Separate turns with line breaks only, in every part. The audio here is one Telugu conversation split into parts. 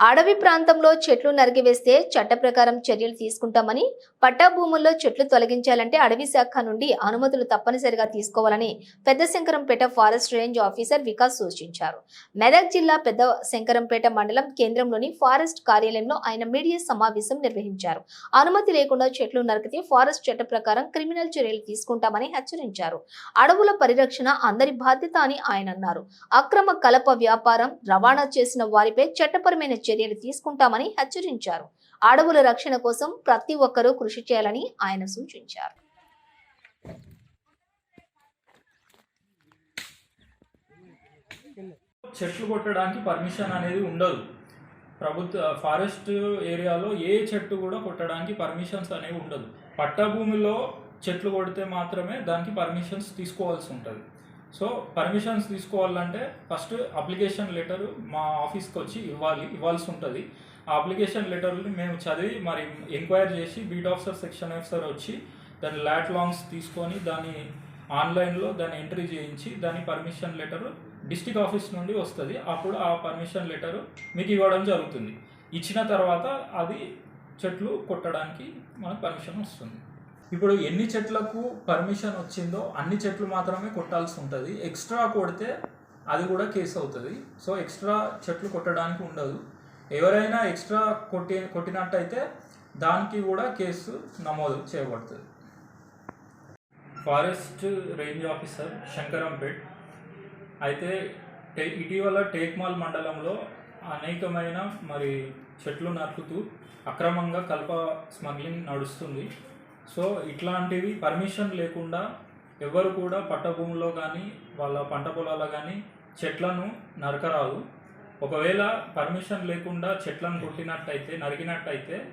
అడవి ప్రాంతంలో చెట్లు నరికివేస్తే చట్ట ప్రకారం చర్యలు తీసుకుంటామని పట్టా భూముల్లో చెట్లు తొలగించాలంటే అడవి శాఖ నుండి అనుమతులు తప్పనిసరిగా తీసుకోవాలని Pedda Shankarampet forest range officer Vikas సూచించారు. మెదక్ జిల్లా పెద్ద శంకరంపేట మండలం కేంద్రంలోని ఫారెస్ట్ కార్యాలయంలో ఆయన మీడియా సమావేశం నిర్వహించారు. అనుమతి లేకుండా చెట్లు నరికితే ఫారెస్ట్ చట్ట ప్రకారం క్రిమినల్ చర్యలు తీసుకుంటామని హెచ్చరించారు. అడవుల పరిరక్షణ అందరి బాధ్యత అని ఆయన అన్నారు. అక్రమ కలప వ్యాపారం రవాణా చేసిన వారిపై చట్టపరమైన చర్యలు తీసుకుంటామని హెచ్చరించారు. అడవుల రక్షణ కోసం ప్రతి ఒక్కరూ కృషి చేయాలని ఆయన సూచించారు.
చెట్లు కొట్టడానికి పర్మిషన్ అనేది ఉండదు. ప్రభుత్వ ఫారెస్ట్ ఏరియాలో ఏ చెట్టు కూడా కొట్టడానికి పర్మిషన్స్ అనేవి ఉండదు. పట్టభూమిలో చెట్లు కొడితే మాత్రమే దానికి పర్మిషన్స్ తీసుకోవాల్సి ఉంటుంది. సో పర్మిషన్స్ తీసుకోవాలంటే ఫస్ట్ అప్లికేషన్ లెటర్ మా ఆఫీస్కి వచ్చి ఇవ్వాలి ఇవ్వాల్సి ఉంటుంది. ఆ అప్లికేషన్ లెటర్ని మేము చదివి మరి ఎంక్వైరీ చేసి బీట్ ఆఫీసర్ సెక్షన్ ఆఫీసర్ వచ్చి దాని ల్యాట్ లాంగ్స్ తీసుకొని దాన్ని ఆన్లైన్లో దాన్ని ఎంట్రీ చేయించి దాని పర్మిషన్ లెటర్ డిస్టిక్ ఆఫీస్ నుండి వస్తుంది. అప్పుడు ఆ పర్మిషన్ లెటర్ మీకు ఇవ్వడం జరుగుతుంది. ఇచ్చిన తర్వాత అది చెట్లు కొట్టడానికి మనకు పర్మిషన్ వస్తుంది. ఇప్పుడు ఎన్ని చెట్లకు పర్మిషన్ వచ్చిందో అన్ని చెట్లు మాత్రమే కొట్టాల్సి ఉంటుంది. ఎక్స్ట్రా కొడితే అది కూడా కేసు అవుతుంది. సో ఎక్స్ట్రా చెట్లు కొట్టడానికి ఉండదు. ఎవరైనా ఎక్స్ట్రా కొట్టి కొట్టినట్టయితే దానికి కూడా కేసు నమోదు చేయబడుతుంది. ఫారెస్ట్ రేంజ్ ఆఫీసర్ శంకరంపేట్ అయితే టే ఇటీవల టేక్మాల్ మండలంలో అనేకమైన మరి చెట్లు నరుకుతూ అక్రమంగా కల్ప స్మగ్లింగ్ నడుస్తుంది. సో ఇట్లాంటివి పర్మిషన్ లేకుండా ఎవరు కూడా పట్టభూమిలో కానీ వాళ్ళ పంట పొలాల్లో కానీ చెట్లను నరకరాదు. ఒకవేళ పర్మిషన్ లేకుండా చెట్లను కొట్టినట్టయితే నరికినట్టయితే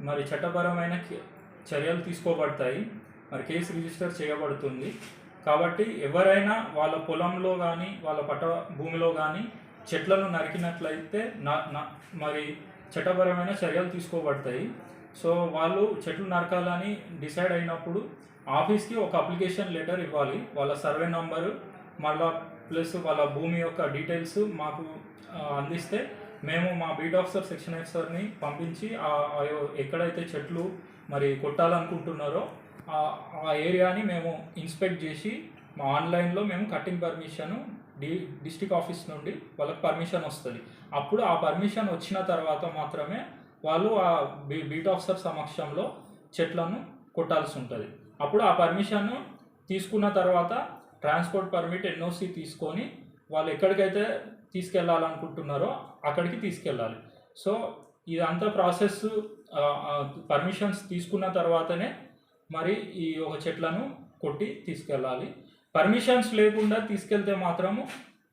మరి చట్టపరమైన చర్యలు తీసుకోబడతాయి. మరి కేసు రిజిస్టర్ చేయబడుతుంది. కాబట్టి ఎవరైనా వాళ్ళ పొలంలో కానీ వాళ్ళ పట్ట భూమిలో కానీ చెట్లను నరికినట్లయితే నా- మరి చట్టపరమైన చర్యలు తీసుకోబడతాయి. సో వాళ్ళు చెట్లు నరకాలని డిసైడ్ అయినప్పుడు ఆఫీస్కి ఒక అప్లికేషన్ లెటర్ ఇవ్వాలి. వాళ్ళ సర్వే నంబరు మళ్ళా ప్లస్ వాళ్ళ భూమి యొక్క డీటెయిల్స్ మాకు అందిస్తే మేము మా బీట్ ఆఫీసర్ సెక్షన్ ఆఫీసర్ని పంపించి ఎక్కడైతే చెట్లు మరి కొట్టాలనుకుంటున్నారో ఆ ఏరియాని మేము ఇన్స్పెక్ట్ చేసి మా ఆన్లైన్లో మేము కటింగ్ పర్మిషన్ డి డిస్టిక్ ఆఫీస్ నుండి వాళ్ళకి పర్మిషన్ వస్తుంది. అప్పుడు ఆ పర్మిషన్ వచ్చిన తర్వాత మాత్రమే వాళ్ళు ఆ బీ బీట్ ఆఫీసర్ సమక్షంలో చెట్లను కొట్టాల్సి ఉంటుంది. అప్పుడు ఆ పర్మిషన్ తీసుకున్న తర్వాత ట్రాన్స్పోర్ట్ పర్మిట్ ఎన్ఓసి తీసుకొని వాళ్ళు ఎక్కడికైతే తీసుకెళ్ళాలనుకుంటున్నారో అక్కడికి తీసుకెళ్ళాలి. సో ఇదంతా ప్రాసెస్ పర్మిషన్స్ తీసుకున్న తర్వాతనే మరి ఈ ఒక చెట్లను కొట్టి తీసుకెళ్ళాలి. పర్మిషన్స్ లేకుండా తీసుకెళ్తే మాత్రము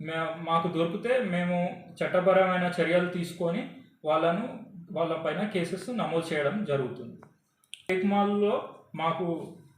మే మాకు దొరికితే మేము చట్టపరమైన చర్యలు తీసుకొని వాళ్ళను వాళ్ళపైన కేసెస్ నమోదు చేయడం జరుగుతుంది. టెక్ మాల్లో మాకు